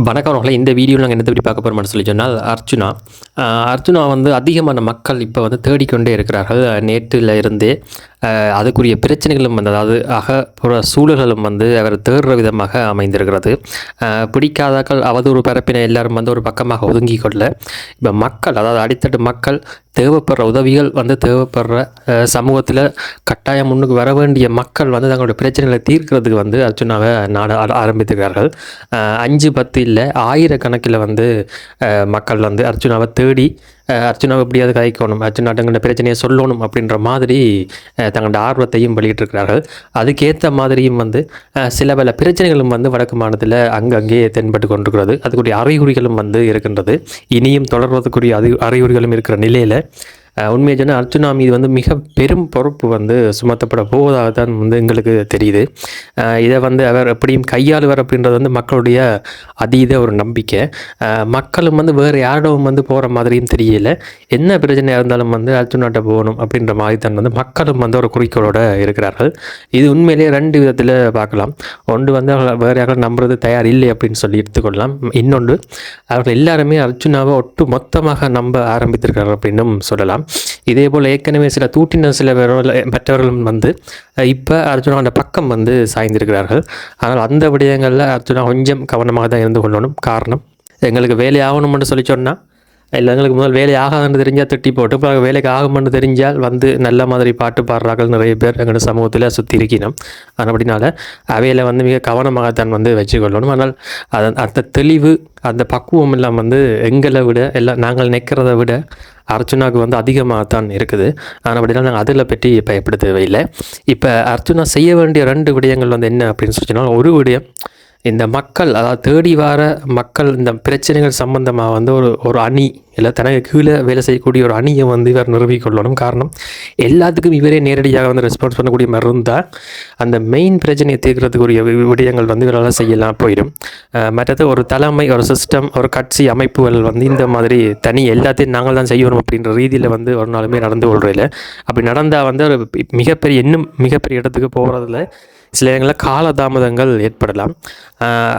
வணக்கம் அவர்களை இந்த வீடியோவில் நாங்கள் என்ன பற்றி பார்க்க போகிறோம்னு சொல்லி சொன்னால் அர்ச்சுனா அர்ஜுனா வந்து அதிகமான மக்கள் இப்போ வந்து தேடிக்கொண்டே இருக்கிறார்கள். நேற்றில் இருந்தே அதுக்குரிய பிரச்சனைகளும் வந்து அதாவது அகப்புற சூழல்களும் வந்து அவர் தேடுற விதமாக அமைந்திருக்கிறது. பிடிக்காதாக்கள் அவதூறு பரப்பின எல்லாரும் வந்து ஒரு பக்கமாக ஒதுங்கி கொள்ள இப்போ மக்கள் அதாவது அடித்தட்டு மக்கள் தேவைப்படுற உதவிகள் வந்து தேவைப்படுற சமூகத்தில் கட்டாயம் முன்னுக்கு வர வேண்டிய மக்கள் வந்து தங்களுடைய பிரச்சனைகளை தீர்க்கிறதுக்கு வந்து அர்ஜுனாவை நாட ஆர- ஆரம்பித்திருக்கிறார்கள். அஞ்சு பத்து இல்லை ஆயிரக்கணக்கில் வந்து மக்கள் வந்து அர்ச்சுனாவை தேடி அஹ் எப்படியாவது கைக்கணும் அர்ச்சுனா தங்களோட பிரச்சனையை சொல்லணும் அப்படின்ற மாதிரி தங்களோட ஆர்வத்தையும் வெளியிட்டிருக்கிறார்கள். அதுக்கேற்ற மாதிரியும் வந்து சில பல பிரச்சனைகளும் வந்து வடக்கு மாநிலத்தில் அங்கங்கே தென்பட்டு கொண்டிருக்கிறது. அதுக்குரிய அறிகுறிகளும் வந்து இருக்கின்றது. இனியும் தொடர்வதற்குரிய அறி அறிகுறிகளும் இருக்கிற நிலையில் உண்மையை சொன்னால் அர்ஜுனா மீது வந்து மிக பெரும் பொறுப்பு வந்து சுமத்தப்பட போவதாக தான் வந்து எங்களுக்கு தெரியுது. இதை வந்து அவர் எப்படியும் கையாளுவார் அப்படின்றது வந்து மக்களுடைய அதீத ஒரு நம்பிக்கை. மக்களும் வந்து வேறு யாரிடமும் வந்து போகிற மாதிரியும் தெரியல. என்ன பிரச்சனையாக இருந்தாலும் வந்து அர்ஜுனாட்ட போகணும் அப்படின்ற மாதிரி தான் வந்து மக்களும் வந்து ஒரு குறிக்கோளோடு இருக்கிறார்கள். இது உண்மையிலேயே ரெண்டு விதத்தில் பார்க்கலாம். ஒன்று வந்து அவர்கள் வேறு யாரும் நம்புறது தயார் இல்லை அப்படின்னு சொல்லி எடுத்துக்கொள்ளலாம். இன்னொன்று அவர்கள் எல்லாருமே அர்ஜுனாவை ஒட்டு மொத்தமாக நம்ப ஆரம்பித்திருக்கிறார்கள் அப்படின்னும் சொல்லலாம். இதே போல் ஏற்கனவே சில தூட்டின சில மற்றவர்களும் வந்து இப்போ அர்ஜுனாவோட பக்கம் வந்து சாய்ந்திருக்கிறார்கள். ஆனால் அந்த விடயங்களில் அர்ஜுனா கொஞ்சம் கவனமாக தான் இருந்து கொள்ளணும். காரணம் எங்களுக்கு வேலை ஆகணும்னு சொல்லி சொன்னால் இல்லை எங்களுக்கு முதல் வேலை ஆகாதுன்னு தெரிஞ்சால் திட்டி போட்டு இப்போ வேலைக்கு ஆகும்னு தெரிஞ்சால் வந்து நல்ல மாதிரி பாட்டு பாடுறார்கள் நிறைய பேர் எங்களோட சமூகத்தில் சுற்றி இருக்கணும். அப்படினால அவையில் வந்து மிக கவனமாகத்தான் வந்து வச்சுக்கொள்ளணும். ஆனால் அதன் அந்த தெளிவு அந்த பக்குவம் எல்லாம் வந்து எங்களை விட எல்லாம் நாங்கள் நிற்கிறத விட அர்ச்சுனாவுக்கு வந்து அதிகமாகத்தான் இருக்குது. ஆனால் அப்படின்னா நாங்கள் அதில் பற்றி பயப்படுத்தவே இல்லை. இப்போ அர்ச்சுனா செய்ய வேண்டிய ரெண்டு விடயங்கள் வந்து என்ன அப்படின்னு சொன்னால் ஒரு விடயம் இந்த மக்கள் அதாவது தேடி வர மக்கள் இந்த பிரச்சனைகள் சம்பந்தமாக வந்து ஒரு ஒரு அணி இல்லை தனக்கு கீழே வேலை செய்யக்கூடிய ஒரு அணியை வந்து இவர் நிறுவிக்கொள்ளணும் காரணம் எல்லாத்துக்கும் இவரே நேரடியாக வந்து ரெஸ்பான்ஸ் பண்ணக்கூடிய மாதிரி இருந்தால் அந்த மெயின் பிரச்சனையை தீர்க்கிறதுக்குரிய வி- விடயங்கள் வந்து இவரால் செய்யலாம் போயிடும். மற்றது ஒரு தலைமை ஒரு சிஸ்டம் ஒரு கட்சி அமைப்புகள் வந்து இந்த மாதிரி தனி எல்லாத்தையும் நாங்கள் தான் செய்யணும் அப்படின்ற ரீதியில் வந்து ஒரு நாளுமே நடந்து கொள்றதில்ல. அப்படி நடந்தால் வந்து ஒரு மிகப்பெரிய இன்னும் மிகப்பெரிய இடத்துக்கு போகிறதுல சில இடங்களில் காலதாமதங்கள் ஏற்படலாம்.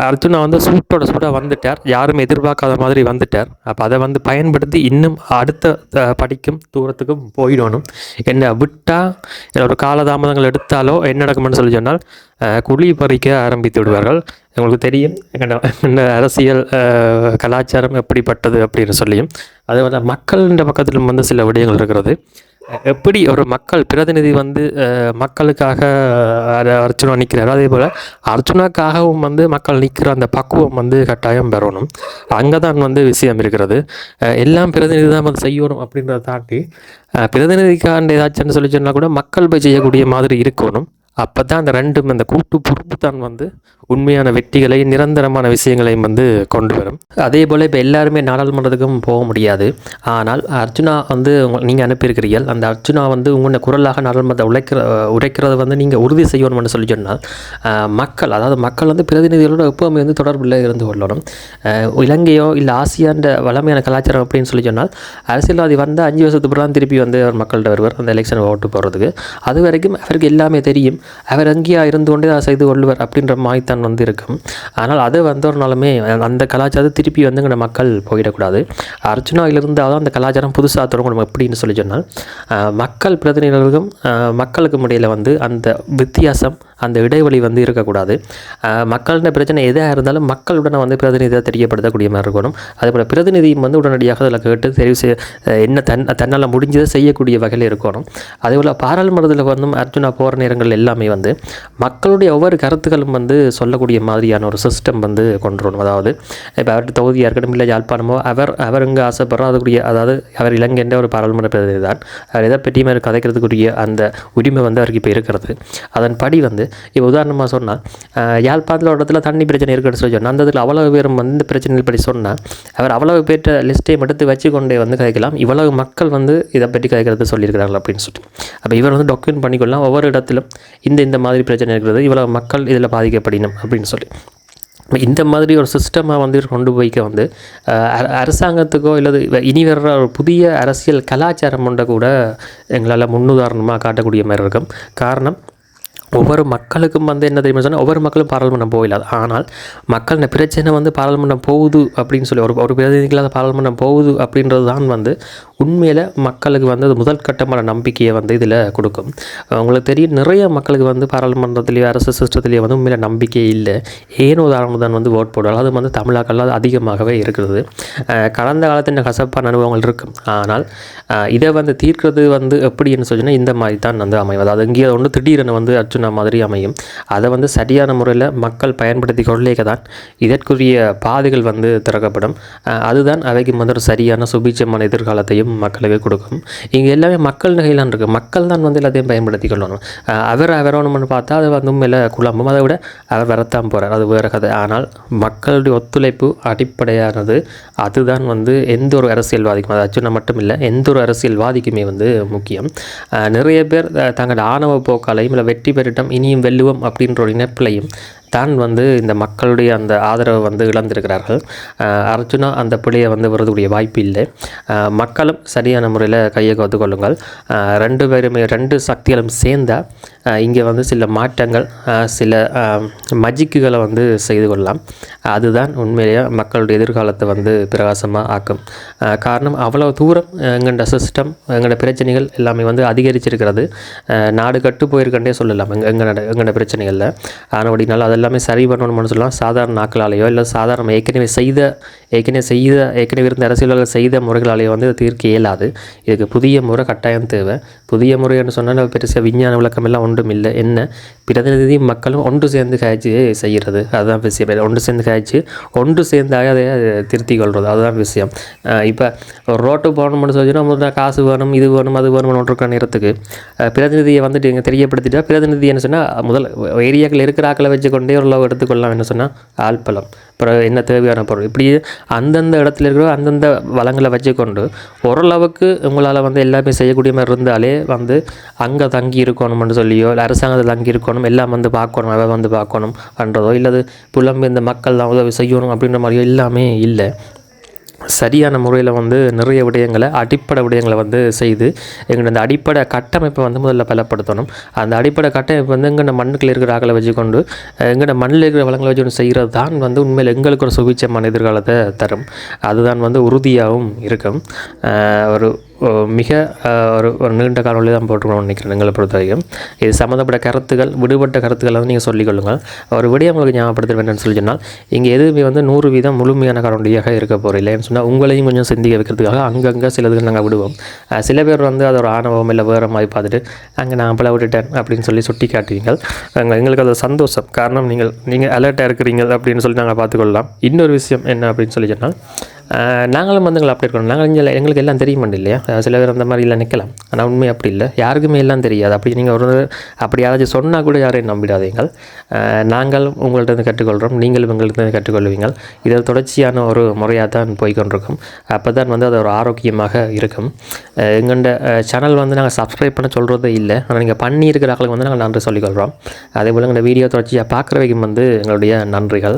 அடுத்து அர்ஜுனா வந்து சூட்டோட சூட வந்துட்டார். யாரும் எதிர்பார்க்காத மாதிரி வந்துட்டார். அப்போ அதை வந்து பயன்படுத்தி இன்னும் அடுத்த படிக்கும் தூரத்துக்கும் போயிடணும். என்ன விட்டால் இல்லை ஒரு காலதாமதங்கள் எடுத்தாலோ என்ன நடக்கும்னு சொல்லி சொன்னால் குழி பறிக்க ஆரம்பித்து விடுவார்கள். உங்களுக்கு தெரியும் என்ன அரசியல் கலாச்சாரம் எப்படிப்பட்டது அப்படின்னு சொல்லியும். அதே மக்களின் பக்கத்திலும் வந்து சில விடயங்கள் இருக்கிறது. எப்படி ஒரு மக்கள் பிரதிநிதி வந்து மக்களுக்காக அர்ச்சனா நிற்கிறாரோ அதே போல் அர்ச்சுனாக்காகவும் வந்து மக்கள் நிற்கிற அந்த பக்குவம் வந்து கட்டாயம் பெறணும். அங்கே தான் வந்து விஷயம் இருக்கிறது. எல்லாம் பிரதிநிதி தான் வந்து செய்யணும் அப்படின்றத தாண்டி பிரதிநிதிக்காண்ட ஏதாச்சும்னு சொல்லி சொன்னால் கூட மக்கள் போய் செய்யக்கூடிய மாதிரி இருக்கணும். அப்போ தான் அந்த ரெண்டும் அந்த கூட்டு பொறுப்பு தான் வந்து உண்மையான வெற்றிகளை நிரந்தரமான விஷயங்களையும் வந்து கொண்டு வரும். அதே போல் இப்போ எல்லாருமே நாடாளுமன்றத்துக்கும் போக முடியாது. ஆனால் அர்ஜுனா வந்து நீங்கள் அனுப்பியிருக்கிறீர்கள். அந்த அர்ஜுனா வந்து உங்களோட குரலாக நாடாளுமன்றத்தை உழைக்கிற உழைக்கிறத வந்து நீங்கள் உறுதி செய்யணும்னு சொல்லி சொன்னால் மக்கள் அதாவது மக்கள் வந்து பிரதிநிதிகளோட எப்போவுமே வந்து தொடர்பில் இருந்து கொள்ளணும். இலங்கையோ இல்லை ஆசியான்ற வளமையான கலாச்சாரம் அப்படின்னு சொல்லி சொன்னால் அரசியல்வாதி வந்தால் அஞ்சு வருஷத்துக்கு பிறகு திருப்பி வந்து அவர் மக்கள்கிட்ட வருவார் அந்த எலெக்ஷன் ஓட்டு போடுறதுக்கு. அது வரைக்கும் அவருக்கு எல்லாமே தெரியும். அவர் அங்கேயா இருந்து கொண்டே அதை செய்து கொள்வர் அப்படின்ற மாதிரி தான் வந்து இருக்கும் ஆனால் அது வந்து அந்த கலாச்சாரத்தை திருப்பி வந்து மக்கள் போயிடக்கூடாது. அர்ச்சுனாவில் இருந்தால் தான் அந்த கலாச்சாரம் புதுசாக தொடங்கணும் எப்படின்னு சொல்லி சொன்னால் மக்கள் பிரதிநிதிகளுக்கும் மக்களுக்கும் இடையில் வந்து அந்த வித்தியாசம் அந்த இடைவெளி வந்து இருக்கக்கூடாது. மக்களின் பிரச்சனை எதாக இருந்தாலும் மக்களுடன் வந்து பிரதிநிதியை தெரியப்படுத்தக்கூடிய மாதிரி இருக்கணும். அதேபோல் பிரதிநிதியும் வந்து உடனடியாக அதில் கேட்டு தெரிவு செய்ய என்ன தன் தன்னால் முடிஞ்சதை செய்யக்கூடிய வகையில் இருக்கணும். அதேபோல் பாராளுமன்றத்தில் வந்து அர்ஜுனா போகிற நேரங்கள் எல்லாமே வந்து மக்களுடைய ஒவ்வொரு கருத்துக்களும் வந்து சொல்லக்கூடிய மாதிரியான ஒரு சிஸ்டம் வந்து கொண்டு வரணும். அதாவது இப்போ அவர்கிட்ட தொகுதியாக இருக்கட்டும் இல்லை யாழ்ப்பாணமோ அவர் அவர் இங்கே ஆசைப்படுறோம் அதுக்குரிய அதாவது அவர் இலங்கைன்ற ஒரு பாராளுமன்ற பிரதிநிதி தான். அவர் எதை பற்றியுமே கதைக்கிறதுக்குரிய அந்த உரிமை வந்து அவருக்கு இப்போ இருக்கிறது. அதன்படி வந்து இப்போ உதாரணமாக சொன்னால் யாழ்ப்பாணத்தில் ஒரு இடத்துல தண்ணி பிரச்சனை இருக்குன்னு சொல்லி சொன்னால் அந்த இடத்துல அவ்வளவு பேரும் வந்து இந்த பற்றி சொன்னால் அவர் அவ்வளவு பேர்ட்ட லிஸ்ட்டையும் எடுத்து வச்சு கொண்டே வந்து கதைக்கலாம். இவ்வளவு மக்கள் வந்து இதை பற்றி கதைக்கிறது சொல்லியிருக்கிறார்கள் அப்படின்னு சொல்லிட்டு. அப்போ இவர் வந்து டாக்குமெண்ட் பண்ணிக்கொள்ளலாம். ஒவ்வொரு இடத்திலும் இந்த இந்த மாதிரி பிரச்சனை இருக்கிறது இவ்வளவு மக்கள் இதில் பாதிக்கப்படணும் அப்படின்னு சொல்லி. இந்த மாதிரி ஒரு சிஸ்டமாக வந்து கொண்டு போய்க்க வந்து அரசாங்கத்துக்கோ இல்லது இனி வர்ற ஒரு புதிய அரசியல் கலாச்சாரம் ஒன்றை கூட எங்களால் முன்னுதாரணமாக காட்டக்கூடிய மாதிரி இருக்கும். காரணம் ஒவ்வொரு மக்களுக்கும் வந்து என்ன தெரியுமா சொன்னால் ஒவ்வொரு மக்களும் பாராளுமன்றம் போகலாது ஆனால் மக்கள் பிரச்சனை வந்து பாராளுமன்றம் போகுது அப்படின்னு சொல்லி ஒரு ஒரு பிரதிநிதிகளாக பாராளுமன்றம் போகுது அப்படின்றது தான் வந்து உண்மையில் மக்களுக்கு வந்து அது முதல் கட்டமான நம்பிக்கையை வந்து இதில் கொடுக்கும். உங்களுக்கு தெரியும் நிறைய மக்களுக்கு வந்து பாராளுமன்றத்துலேயோ அரசு சிஸ்டத்துலேயோ வந்து உண்மையில் நம்பிக்கை இல்லை. ஏனோ உதாரணம் தான் வந்து ஓட் போடுவாங்க? அது வந்து தமிழாக்கள் அது அதிகமாகவே இருக்கிறது. கடந்த காலத்தின் கசப்பான அனுபவங்கள் இருக்கும் ஆனால் இதை வந்து தீர்க்கிறது வந்து எப்படின்னு சொன்னால் இந்த மாதிரி தான் வந்து அமையும். அதாவது இங்கே ஒன்று திடீரென வந்து அர்ஜுனா மாதிரி அமையும். அதை வந்து சரியான முறையில் மக்கள் பயன்படுத்தி கொள்ளேக்க தான் இதற்குரிய பாதைகள் வந்து திறக்கப்படும். அதுதான் அவைக்கு வந்து ஒரு சரியான சுபீட்சமான எதிர்காலத்தையும் மக்களுக்கு கொடுக்கும். இங்கே எல்லாமே மக்கள் நகையிலான் இருக்குது மக்கள் தான் வந்து எல்லாத்தையும் பயன்படுத்தி கொள்ளணும். அவர் அவரோணும்னு பார்த்தா அது வந்து உண்மையில் குழம்பும். அதை விட அவர் வரத்தான் போகிறார் அது வேறு கதை. ஆனால் மக்களுடைய ஒத்துழைப்பு அடிப்படையானது அதுதான் வந்து எந்த ஒரு அரசியல்வாதிக்கும் அது அச்சுனா மட்டும் இல்லை எந்த ஒரு அரசியல்வாதிக்குமே வந்து முக்கியம். நிறைய பேர் தங்கள் தங்களோட ஆணவ போக்காலையும் இல்லை வெற்றி பெறட்டும் இனியும் வெல்லுவோம் அப்படின்ற ஒரு இணைப்பிலையும் தான் வந்து இந்த மக்களுடைய அந்த ஆதரவை வந்து இழந்திருக்கிறார்கள். அர்ஜுனா அந்த பிள்ளையை வந்து வரதுக்கூடிய வாய்ப்பு இல்லை. மக்களும் சரியான முறையில் கையை கவுத்து கொள்ளுங்கள். ரெண்டு பேருமே ரெண்டு சக்திகளும் சேர்ந்தால் இங்கே வந்து சில மாற்றங்கள் சில மஜிக்குகளை வந்து செய்து கொள்ளலாம். அதுதான் உண்மையிலேயே மக்களுடைய எதிர்காலத்தை வந்து பிரகாசமாக ஆக்கும். காரணம் அவ்வளோ தூரம் எங்கள்ட சிஸ்டம் எங்களோட பிரச்சனைகள் எல்லாமே வந்து அதிகரிச்சிருக்கிறது. நாடு கட்டு போயிருக்கண்டே சொல்லலாம். எங்க எங்களோட எங்களோட பிரச்சனைகளில். அதில் எல்லாமே சரி பண்ணணும்னு சொல்லலாம் சாதாரண நாக்களாலேயோ இல்லை சாதாரண ஏற்கனவே செய்த ஏற்கனவே செய்த ஏற்கனவே இருந்த அரசியல்வாதிகள் செய்த முறைகளாலே வந்து தீர்க்க இயலாது. இதுக்கு புதிய முறை கட்டாயம் தேவை. புதிய முறைன்னு சொன்னால் பெருசாக விஞ்ஞான விளக்கம் எல்லாம் ஒன்றும் இல்லை. என்ன? பிரதிநிதி மக்களும் ஒன்று சேர்ந்து காய்ச்சி செய்கிறது அதுதான் விஷயம். ஒன்று சேர்ந்து காய்ச்சி ஒன்று சேர்ந்தாக அதை திருத்தி கொள்வது அதுதான் விஷயம். இப்போ ரோட்டு போகணும்னு சொல்லிச்சுன்னா முதல்ல காசு வேணும் இது வேணும் அது வேணும்னு இருக்கிற நேரத்துக்கு. பிரதிநிதியை வந்துட்டு இங்கே தெரியப்படுத்திட்டா பிரதிநிதி என்ன சொன்னால் முதல் ஏரியாக்கள் இருக்கிற ஆக்களை வச்சுக்கொண்டே ஓரளவு எடுத்துக்கொள்ளலாம் என்ன சொன்னால் ஆள்பலம் அப்புறம் என்ன தேவையான பொருள்? இப்படி அந்தந்த இடத்துல இருக்கிற அந்தந்த வளங்களை வச்சுக்கொண்டு ஓரளவுக்கு உங்களால் வந்து எல்லாமே செய்யக்கூடிய மாதிரி இருந்தாலே வந்து அங்கே தங்கி இருக்கணும்னு சொல்லியோ இல்லை அரசாங்கத்தில் தங்கி இருக்கணும் எல்லாம் வந்து பார்க்கணும் அவன் வந்து பார்க்கணும் பண்ணுறதோ இல்லது புலம்பெயர்ந்த மக்கள் தான் உதவி செய்யணும் அப்படின்ற மாதிரியோ எல்லாமே இல்லை. சரியான முறையில் வந்து நிறைய விடயங்களை அடிப்படை விடயங்களை வந்து செய்து எங்களோட அந்த அடிப்படை கட்டமைப்பை வந்து முதல்ல பலப்படுத்தணும். அந்த அடிப்படை கட்டமைப்பு வந்து எங்கள் மண்ணுக்குள்ள இருக்கிற ஆக்களை வச்சுக்கொண்டு எங்கள்ட மண்ணில் இருக்கிற வளங்களை வச்சுக்கொண்டு செய்கிறது தான் வந்து உண்மையில் எங்களுக்கு ஒரு சுபிச்சமான எதிர்காலத்தை தரும். அதுதான் வந்து உறுதியாகவும் இருக்கும். ஒரு மிக ஒரு ஒரு நீண்ட காணொலி தான் போட்டுக்கணும்னு நினைக்கிறேன் எங்களை பொறுத்த வரைக்கும் இது சம்மந்தப்பட்ட கருத்துக்கள் விடுபட்ட கருத்துக்களை வந்து நீங்கள் சொல்லிக்கொள்ளுங்கள் ஒரு விடயம் உங்களுக்கு ஞாபகப்படுத்த வேண்டும்னு சொல்லி சொன்னால் இங்கே எதுவுமே வந்து நூறு வீதம் முழுமையான காணொலியாக இருக்க போகிற இல்லைன்னு சொன்னால் உங்களையும் கொஞ்சம் சிந்திக்க வைக்கிறதுக்காக அங்கங்கே சிலதுக்கு நாங்கள் விடுவோம். சில பேர் வந்து அது ஒரு ஆணவம் இல்லை வேறு மாதிரி பார்த்துட்டு அங்கே நான் பல விட்டுட்டேன் அப்படின்னு சொல்லி சுட்டி காட்டுவீங்க எங்களுக்கு அது சந்தோஷம். காரணம் நீங்கள் நீங்கள் அலர்ட்டாக இருக்கிறீங்க அப்படின்னு சொல்லி நாங்கள் பார்த்துக்கொள்ளலாம் இன்னொரு விஷயம் என்ன அப்படின்னு சொல்லி சொன்னால் நாங்களும் வந்து எங்களை அப்டேட் பண்ணணும் நாங்கள் இங்கே எங்களுக்கு எல்லாம் தெரிய மாட்டேன் இல்லையா? சில பேர் அந்த மாதிரி எல்லாம் நிற்கலாம் ஆனால் உண்மை அப்படி இல்லை. யாருக்குமே எல்லாம் தெரியாது. அப்படி நீங்கள் ஒரு அப்படி யாராச்சும் சொன்னால் கூட யாரையும் நம்பிடாதீங்கள். நாங்கள் உங்கள்கிட்ட இருந்து கற்றுக்கொள்கிறோம் நீங்களும் எங்கள்கிட்ட இருந்து கற்றுக்கொள்வீங்கள். இது தொடர்ச்சியான ஒரு முறையாக தான் போய்க்கொண்டிருக்கும் அப்போ தான் வந்து அது ஒரு ஆரோக்கியமாக இருக்கும். எங்கள்கிட்ட சேனல் வந்து நாங்கள் சப்ஸ்கிரைப் பண்ண சொல்கிறதே இல்லை. ஆனால் நீங்கள் பண்ணியிருக்கிற ஆக்களுக்கு வந்து நாங்கள் நன்றி சொல்லிக்கொள்கிறோம் அதே போல் எங்கள் வீடியோ தொடர்ச்சியாக பார்க்குறவைக்கும் வந்து எங்களுடைய நன்றிகள்.